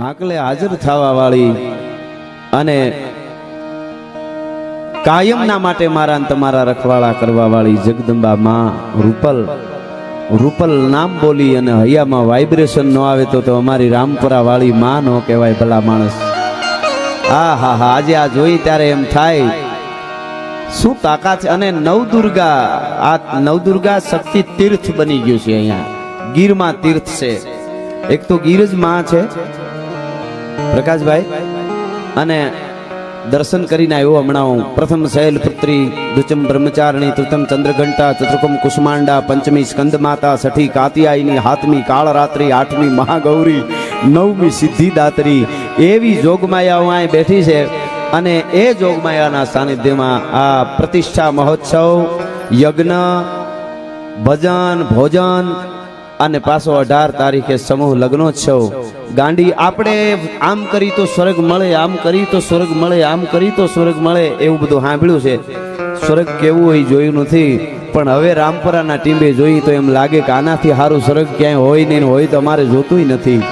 આકલે હાજર થવા વાળી અને કાયમના માટે મારા તમારા રખવાળા કરવા વાળી જગદંબા માં રૂપલ રૂપલ નામ બોલી અને હૈયામાં વાઇબ્રેશન ન આવે તો તો અમારી રામપુરા વાળી માં નો કહેવાય ભલા માણસ. આ હા હા, આજે આ જોઈ ત્યારે એમ થાય, શું તાકાત છે? અને નવદુર્ગા, આ નવદુર્ગા શક્તિ તીર્થ બની ગયું છે અહીંયા. ગીરમાં તીર્થ છે. એક તો ગીર જ માં છે પ્રકાશભાઈ, અને દર્શન કરીને આવ્યો હમણાં હું. પ્રથમ શૈલપુત્રી દુચમ બ્રહ્મચારિણી તૃતમ ચંદ્રઘંટા ચતુર્કમ કુષ્માંડા, પંચમી સ્કંદ માતા છઠ્ઠી કાતિયાયની, હાથમી કાળરાત્રી, આઠમી મહાગૌરી, નવમી સિદ્ધિદાત્રી, એવી જોગમાયાઓ અહીં બેઠી છે. અને એ જોગમાયાના સાનિધ્યમાં આ પ્રતિષ્ઠા મહોત્સવ, યજ્ઞ, ભજન, ભોજન અને પાછો અઢાર તારીખે સમૂહ લગ્નોત્સવ. ગાંડી, આપણે આમ કરી તો સ્વર્ગ મળે, આમ કરી તો સ્વર્ગ મળે, આમ કરી તો સ્વર્ગ મળે, એવું બધું સાંભળ્યું છે. સ્વર્ગ કેવું હોય જોયું નથી, પણ હવે રામપરાના ટીમે જોઈ તો એમ લાગે કે આનાથી સારું સ્વર્ગ ક્યાંય હોય નહીં હોય તો અમારે જોતું નથી.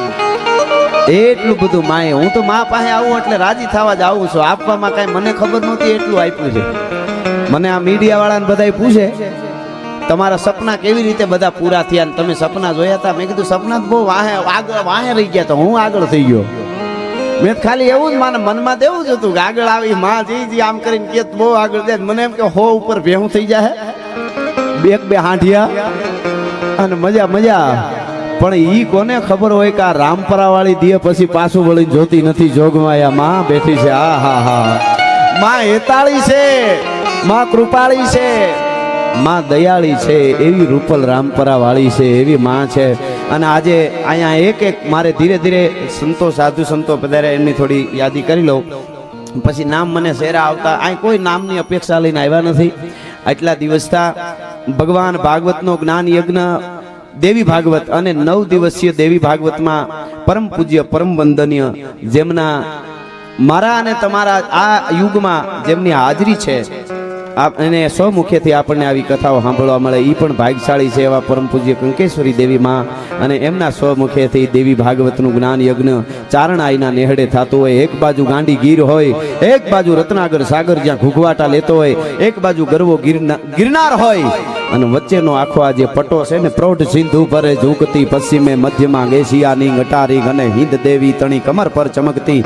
એટલું બધું માએ હું તો મા પાસે આવું એટલે રાજી થવા જ આવું છું. આપવામાં કાંઈ મને ખબર નહોતી એટલું આપ્યું છે. મને આ મીડિયાવાળાને બધાય પૂછે તમારા સપના કેવી રીતે બધા પૂરા થયા અને તમે સપના જોયા હતા? મેં કીધું, સપના બહુ વાહે, આગળ, વાહે રહી ગયા તો હું આગળ થઈ ગયો. મેં ખાલી એવું જ માને મનમાં દેવું જ હતું કે આગળ આવી, માં જી જી, આમ કરીને કે બહુ આગળ જાય મને એમ કે હો ઉપર ભેહું થઈ જાય બે બે હાંઠિયા અને મજા મજા. પણ ઈ કોને ખબર હોય કે આ રામપરા વાળી દિયે પછી પાછું વળીને જોતી નથી જોગમાયા માં બેઠી છે, આ હા હા. માં હેતાળી છે, માં કૃપાળી છે. માં દયાળી છે, એવી રૂપલ રામપરા વાળી છે, એવી માં છે. અને આજે અહીંયા એક એક મારે ધીરે ધીરે સંતો, સાધુ સંતો પધારે, એમની થોડી યાદી કરી લઉં. પછી નામ મને શેરા આવતા અહીં કોઈ નામની અપેક્ષા લઈને આવ્યા નથી. આટલા દિવસતા ભગવાન ભાગવતનો જ્ઞાન યજ્ઞ, દેવી ભાગવત અને નવ દિવસીય દેવી ભાગવતમાં પરમ પૂજ્ય, પરમ વંદનીય જેમના મારા અને તમારા આ યુગમાં જેમની હાજરી છે અને સ્વમુખેથી આપણને આવી કથાઓ સાંભળવા મળે. એ પણ ભાગશાળી છે એવા પરમ પૂજ્ય કંકેશ્વરી દેવી માં અને એમના સ્વમુખેથી દેવી ભાગવતનું જ્ઞાન યજ્ઞ ચારણ આઈના નેહડે થતું હોય. એક બાજુ ગાંડી ગીર હોય, એક બાજુ રત્નાગર સાગર જ્યાં ઘૂઘવાટા લેતો હોય, એક બાજુ ગરવો ગિરનાર હોય. અને વચ્ચેનો આખો આ જે પટો છે ને, પ્રૌઢ સિંધુ ભરે ઝૂકતી પશ્ચિમે, મધ્યમાં ગેસિયાની ગટારી અને હિંદ દેવી તણી કમર પર ચમકતી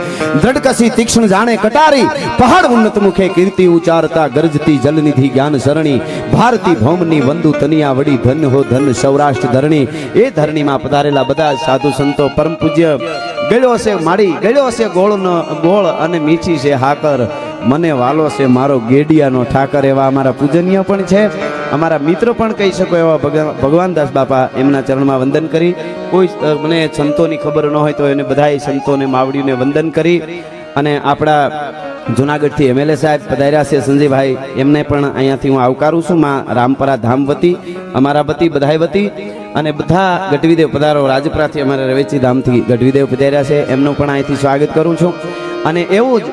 દ્રઢકસી તીક્ષ્ણ જાણે કટારી, પહાડ ઉન્નત મુખે કીર્તિ ઉચારતા ગરજતી જલનિધિ જ્ઞાન સરણી, ભારતી ભૌમની વંદુ તનિયા વડી ધન હો ધન સૌરાષ્ટ્ર ધરણી, એ ધરણીમાં પધારેલા બધા સાધુ સંતો પરમ પૂજ્ય, ગળ્યો છે માળી, ગળ્યો છે ગોળનો ગોળ અને મીઠી છે હાકર મને વાલો છે, મારો ગેડિયાનો ઠાકર એવા અમારા પૂજનીય પણ છે. અમારા મિત્ર પણ કહી શકો એવા ભગવાન, ભગવાનદાસ બાપા એમના ચરણમાં વંદન કરી. કોઈ મને સંતોની ખબર ન હોય તો એને બધાય સંતોને માવડીને વંદન કરી. અને આપણા જુનાગઢથી એમએલએ સાહેબ પધાર્યા છે સંજયભાઈ, એમને પણ અહીંયાથી હું આવકારું છું. માં રામપરા ધામ વતી, અમારા વતી, બધાય વતી. અને બધા ગઢવીદેવ પધારો, રાજપરાથી અમારા રવેચી ધામથી ગઢવીદેવ પધાર્યા છે. એમનું પણ અહીંથી સ્વાગત કરું છું. અને એવું જ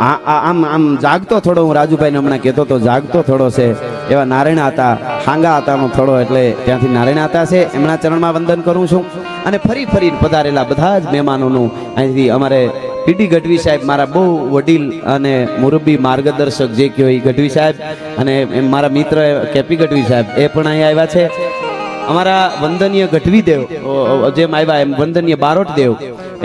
આમ આમ જાગતો થોડો હું રાજુભાઈને હમણાં કહેતો તો જાગતો થોડો છે. એવા નારાયણ હતા, હાંગા હતાનો થોડો એટલે ત્યાંથી નારાયણ હતા છે. એમના ચરણમાં વંદન કરું છું. અને ફરી ફરી પધારેલા બધા જ મહેમાનોનું અહીંથી અમારે પીડી ગઢવી સાહેબ, મારા બહુ વડીલ અને મુરબ્બી માર્ગદર્શક જે કહેવાય ગઢવી સાહેબ, અને મારા મિત્ર કેપી ગઢવી સાહેબ, એ પણ અહીંયા આવ્યા છે. અમારા વંદનીય ગઢવી દેવ જેમ આવ્યા એમ વંદનીય બારોટ દેવ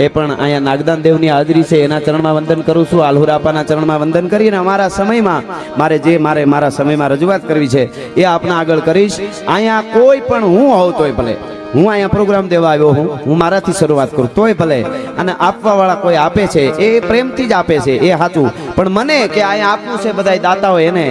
એ પણ અહીંયા નાગદાન દેવની હાજરી છે. એના ચરણમાં વંદન કરું છું, આલ્હુરાપાના ચરણમાં વંદન કરીને અમારા સમયમાં મારે જે મારે મારા સમયમાં રજૂઆત કરવી છે, એ આપના આગળ કરીશ. અહીંયા કોઈ પણ હું હોઉં તોય ભલે. હું અહીંયા પ્રોગ્રામ દેવા આવ્યો હું હું મારાથી શરૂઆત કરું, તોય ભલે. અને આપવા વાળા કોઈ આપે છે, એ પ્રેમથી જ આપે છે, એ સાચું. પણ મને કે અહીંયા આપવું છે બધા હોય એને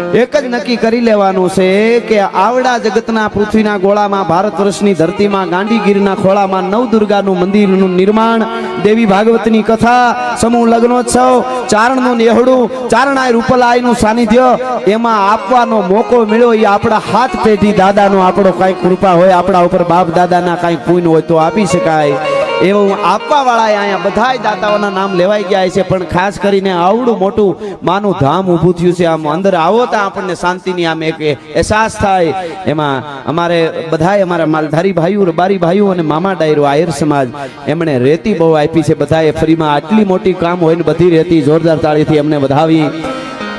એક જ નક્કી કરી લેવાનું છે કે આવડા જગતના પૃથ્વીના ગોળામાં, ભારત વર્ષની ધરતીમાં, ગાંધીગીરના ખોળામાં, નવદુર્ગાનું મંદિરનું નિર્માણ, દેવી ભાગવતની કથા, સમૂહ લગ્નોત્સવ, ચારણનું નેહડું, ચારણાય રૂપલાયનું સાનિધ્ય, એમાં આપવાનો મોકો મળ્યો એ આપણા હાથ પેઢી દાદાનો આપણો કાંઈ કૃપા હોય, આપણા ઉપર બાપ દાદાના કાંઈ પૂન હોય તો આપી શકાય. એવું આપવા વાળા અહીંયા બધાય દાતાઓના નામ લેવાઈ ગયા છે, પણ ખાસ કરીને આવડું મોટું માનું ધામ ઊભું થયું છે. આમ અંદર આવો તો આપણને શાંતિની આમ એક અહેસાસ થાય. એમાં અમારે બધાય અમારા માલધારી ભાઈઓ, રબારી ભાઈઓ અને મામા ડાયરો, આયર સમાજ, એમણે રેતી બહુ આપી છે. બધાએ ફ્રીમાં આટલી મોટી કામ હોય ને બધી રેતી જોરદાર તાળીથી અમને વધાવી.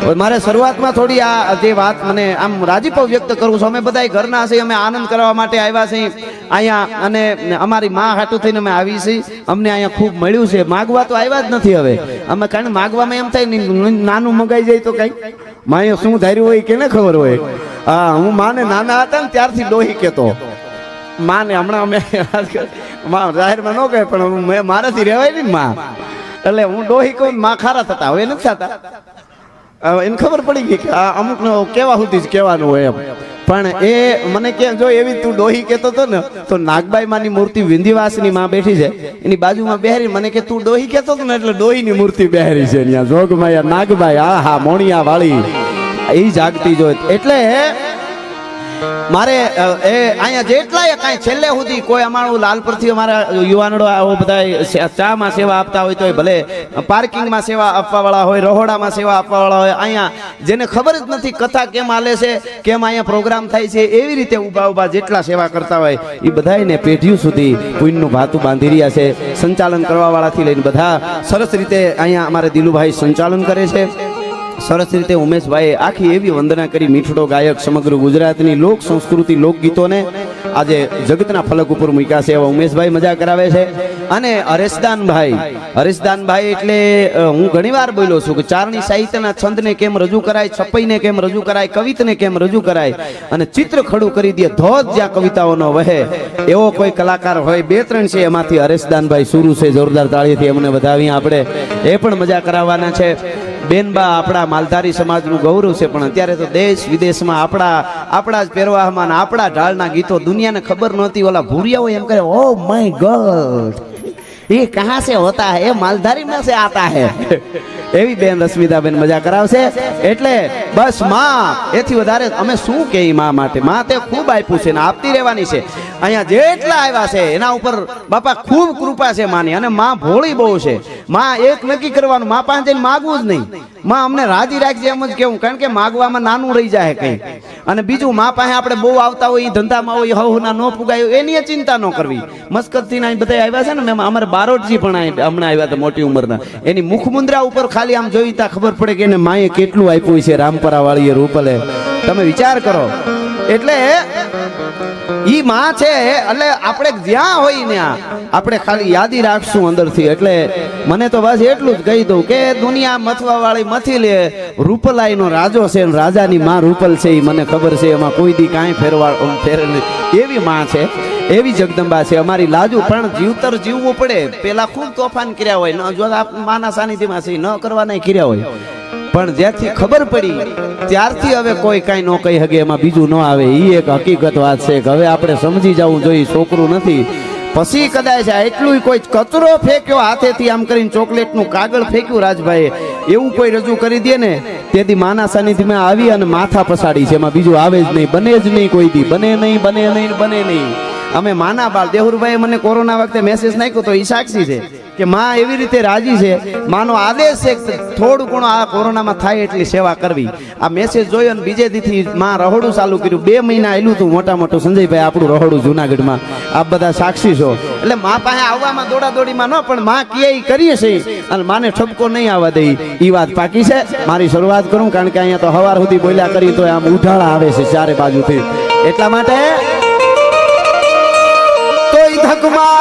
મારે શરૂઆતમાં થોડી આ જે વાત મને આમ રાજીપો વ્યક્ત કરું છું. અમે બધા ઘરના છીએ, અમે આનંદ કરવા માટે આવ્યા છીએ. અહીંયા અને અમારી માં હાટું થઈને અમે આવી છીએ. અમને અહીંયા ખૂબ મળ્યું છે. માગવા તો આવ્યા જ નથી હવે. અમે કારણ માગવામાં એમ થાય નાનું મગાઈ જાય તો કઈ. માએ શું ધાર્યું હોય કેને ખબર હોય? હા, હું માને નાના હતા ને ત્યારથી ડોહી કેતો. માને હમણાં અમે મા જાહેરમાં ન કહે, પણ મારાથી રહેવાય ને માં. એટલે હું ડોહી કહું માં ખારા થતા. હવે નથી થતા. એને ખબર પડી ગઈ કે આ અમુક કેવા સુધી જ કહેવાનું હોય એમ. પણ એ મને કે જો એવી તું ડોહી કહેતો હતો ને, તો નાગબાઈ માની મૂર્તિ વિંધીવાસની માં બેઠી છે. એની બાજુમાં બેહરી મને કે તું ડોહી કહેતો હતો ને, એટલે ડોહીની મૂર્તિ બેહરી છે અહીંયા જોગમાયા નાગબાઈ આ હા મોણિયા વાળી એ જાગતી જોઈ. એટલે મારે એ અહીંયા જેટલાય કાંઈ છેલ્લે સુધી કોઈ અમારું લાલપુરથી અમારા યુવાનડો આવો બધા ચામાં સેવા આપતા હોય તો ભલે, પાર્કિંગમાં સેવા આપવાવાળા હોય, રહોડામાં સેવા આપવાવાળા હોય, અહીંયા જેને ખબર જ નથી કથા કેમ હાલે છે, કેમ અહીંયા પ્રોગ્રામ થાય છે, એવી રીતે ઊભા ઊભા જેટલા સેવા કરતા હોય એ બધાને પેઢીઓ સુધી પુણ્યનું ભાતું બાંધી રહ્યા છે, સંચાલન કરવાવાળાથી લઈને બધા સરસ રીતે અહીંયા અમારે દિલુભાઈ સંચાલન કરે છે. સરસ રીતે ઉમેશભાઈએ આખી એવી વંદના કરી મીઠડો ગાયક સમગ્ર ગુજરાતની લોક સંસ્કૃતિ લોકગીતોને આજે જગતના ફલક ઉપર મૂક્યા છે એવા ઉમેશભાઈ મજા કરાવે છે. અને હરેશદાનભાઈ હરેશદાનભાઈ એટલે હું ઘણીવાર બોલ્યો છું કે ચારણી સાહિત્યના છંદને કેમ રજૂ કરાય, છપ્પઈને કેમ રજૂ કરાય, કવિતને કેમ રજૂ કરાય અને ચિત્ર ખડું કરી દે, ધોધ જ્યાં કવિતાઓનો વહે, એવો કોઈ કલાકાર હોય, બે ત્રણ છે એમાંથી હરેશદાનભાઈ સુરુ છે, જોરદાર તાળીથી એમને વધાવી આપણે. એ પણ મજા કરાવવાના છે. બેનબા આપણા માલધારી સમાજનું ગૌરવ છે, પણ અત્યારે તો દેશ વિદેશમાં આપણા આપણા જ પહેરવામાં આપણા ઢાળના ગીતો દુનિયાને ખબર નહોતી, ઓલા ભૂરિયા હોય એમ કરે ઓ માય ગોડ એ કહા સે હોતા હે માલધારી મેં સે આતા હે. એવી બેન રશ્મિતાબેન મજા કરાવશે. એટલે બસમાં, એથી વધારે અમે શું કે માં માટે? માં તે ખૂબ આપ્યું છે ને આપતી રહેવાની છે. અહીંયા જેટલા આવ્યા છે, એના ઉપર બાપા ખૂબ કૃપા છે માની. અને માં ભોળી બહુ છે. માં એક નક્કી કરવાનું, માં પાસે જઈને માગવું જ નહીં. માં અમને રાજી રાખજે એમ જ કેવું, કારણ કે માગવામાં નાનું રહી જાય કઈ. અને બીજું, માં પાસે આપણે બહુ આવતા હોય એ ધંધામાં હોય હવ ના પુગાય એની ચિંતા ન કરવી. મસ્કતથી બધા આવ્યા છે ને, મેં અમારે બારોટજી પણ હમણાં આવ્યા હતા મોટી ઉંમરના. એની મુખ મુદ્રા ઉપર ખાલી આમ જોઈ તા ખબર પડે કે એને માએ કેટલું આપ્યું છે. રામપરા વાળી રૂપલે. તમે વિચાર કરો. એટલે ઈ માં છે, એટલે આપણે જ્યાં હોય ત્યાં આપણે ખાલી યાદી રાખશું અંદરથી. એટલે મને તો બસ એટલું જ કહી દઉં કે દુનિયા મથવા વાળી મથી લે રૂપલાઈ નો રાજો છે રાજાની માં રૂપલ છે એ મને ખબર છે. એમાં કોઈ દી કાંઈ ફેરવા ફેર એવી માં છે, એવી જગદંબા છે. અમારી લાજુ પણ જીવતર જીવવું પડે. પેલા ખૂબ તોફાન કર્યા હોય. ન જો માના સાનિધ્યમાં છે, ન કરવાના કર્યા હોય. પણ જ્યાંથી ખબર પડી, ત્યારથી હવે કોઈ કાંઈ ન કહી શકે, એમાં બીજું ન આવે. એ એક હકીકત વાત છે કે હવે આપણે સમજી જવું જોઈએ, છોકરું નથી. પછી કદાચ એટલું કોઈ કચરો ફેંક્યો હાથેથી, આમ કરીને ચોકલેટનું કાગળ ફેંક્યું રાજભાઈએ. એવું કોઈ રજૂ કરી દે ને, તેથી માના સાનિધ્યમાં આવી અને માથા પસાડી છે. એમાં બીજું આવે જ નહીં, બને જ નહીં કોઈ દી. બને નહીં બને નહીં બને નહીં. અમે માના બાળ. દેહુરભાઈ મને કોરોના વખતે મેસેજ નાખ્યો તો એ સાક્ષી છે કે માં એવી રીતે રાજી છે. માનો આદેશ છે થોડું ઘણું આ કોરોનામાં થાય એટલી સેવા કરવી. આ મેસેજ જોયો ને બીજે દીથી માં રહોડું ચાલુ કર્યું. બે મહિના આવેલું હતું મોટા મોટું. સંજયભાઈ, આપણું રહોડું જુનાગઢમાં. આપ બધા સાક્ષી છો. એટલે માં પાસે આવવામાં દોડા દોડીમાં ન, પણ માં કે ઈ કરીએ છે અને માને ઠપકો નહીં આવવા દે એ વાત પાકી છે. મારી શરૂઆત કરું, કારણ કે અહીંયા તો હવાર સુધી બોલ્યા કરી તો આમ ઉઢાળા આવે છે ચારે બાજુથી. એટલા માટે તોય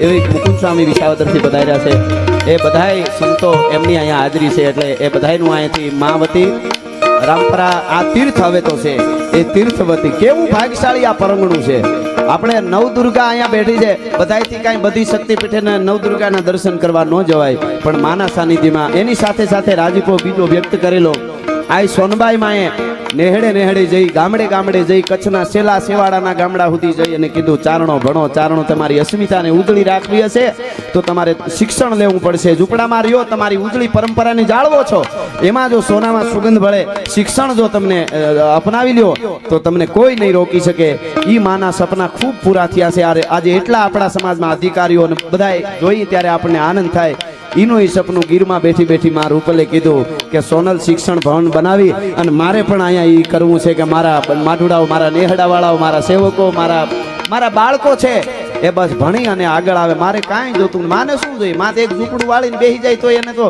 એવી મુકુદ સ્વામી વિસાવદરથી પધાર્યા છે. એ બધાય સંતો એમની અહીંયા હાજરી છે એટલે એ બધાયનું અહીંયાથી મા વતી, રામપરા આ તીર્થ હવે તો છે. એ તીર્થવતી કેવું ભાગ્યશાળી આ પરંગણું છે. આપણે નવદુર્ગા અહીંયા બેઠી છે. બધાયથી કાંઈ બધી શક્તિપીઠે ને નવદુર્ગાના દર્શન કરવા ન જવાય. પણ માના સાનિધ્યમાં એની સાથે સાથે રાજીપો બીજો વ્યક્ત કરેલો. આ સોનબાઈ માએ નેહડે નેહડે જઈ, ગામડે ગામડે જઈ, કચ્છના સેલા સેવાડાના ગામડા સુધી જઈ અને કીધું, ચારણો ભણો, ચારણો તમારી અસ્મિતાને ઉજળી રાખવી હશે, તો તમારે શિક્ષણ લેવું પડશે. ઝૂંપડામાં રહ્યો, તમારી ઉજળી પરંપરાને જાળવો છો. એમાં જો સોનામાં સુગંધ ભળે, શિક્ષણ જો તમને અપનાવી લ્યો, તો તમને કોઈ નહીં રોકી શકે. એ માના સપના ખૂબ પૂરા થયા છે. આજે એટલા આપણા સમાજમાં અધિકારીઓ બધાય જોઈએ ત્યારે આપણને આનંદ થાય. એનું એ સપનું ગીરમાં બેઠી બેઠી માં રૂપલે કીધું કે સોનલ શિક્ષણ ભવન બનાવી અને મારે પણ અહીંયા એ કરવું છે કે મારા માઢુડાઓ, મારા નેહડાવાળાઓ, મારા સેવકો, મારા મારા બાળકો છે. એ બસ ભણી અને આગળ આવે. મારે કાંઈ જોતું માને શું જોઈએ? માથે એક ઝૂંપડું વાળીને બેસી જાય તો એને તો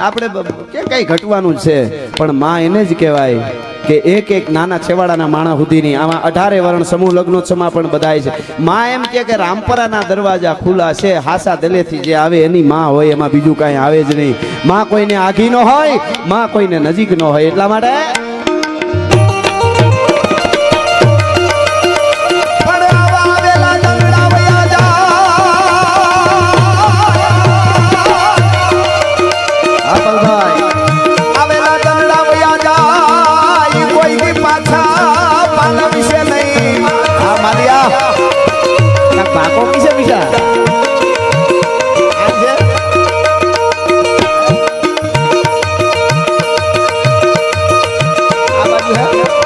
આપણે કે કઈ ઘટવાનું છે. પણ માં એને જ કહેવાય કે એક એક નાના છેવાડાના માણા સુધીની આમાં અઢારે વર્ણ સમૂહ લગ્નોત્સવમાં પણ બધાય છે. માં એમ કે કે રામપરાના દરવાજા ખુલ્લા છે. હાસા દલેથી જે આવે એની માં હોય, એમાં બીજું કાંઈ આવે જ નહીં. માં કોઈને આઘી ન હોય, માં કોઈને નજીક ન હોય. એટલા માટે આ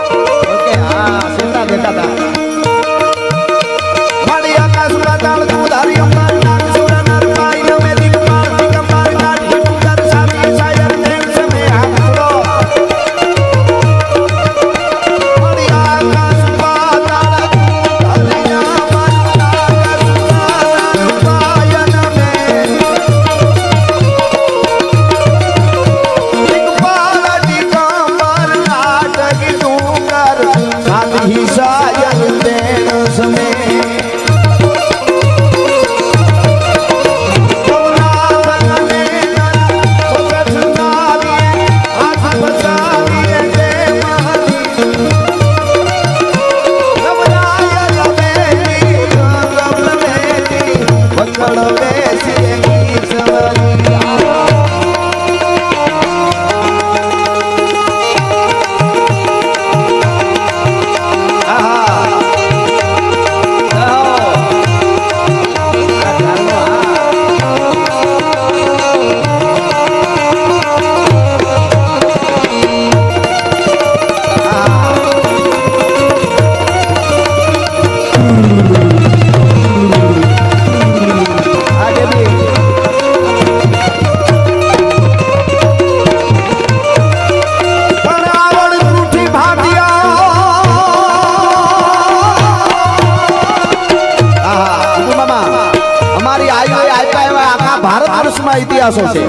abrazo.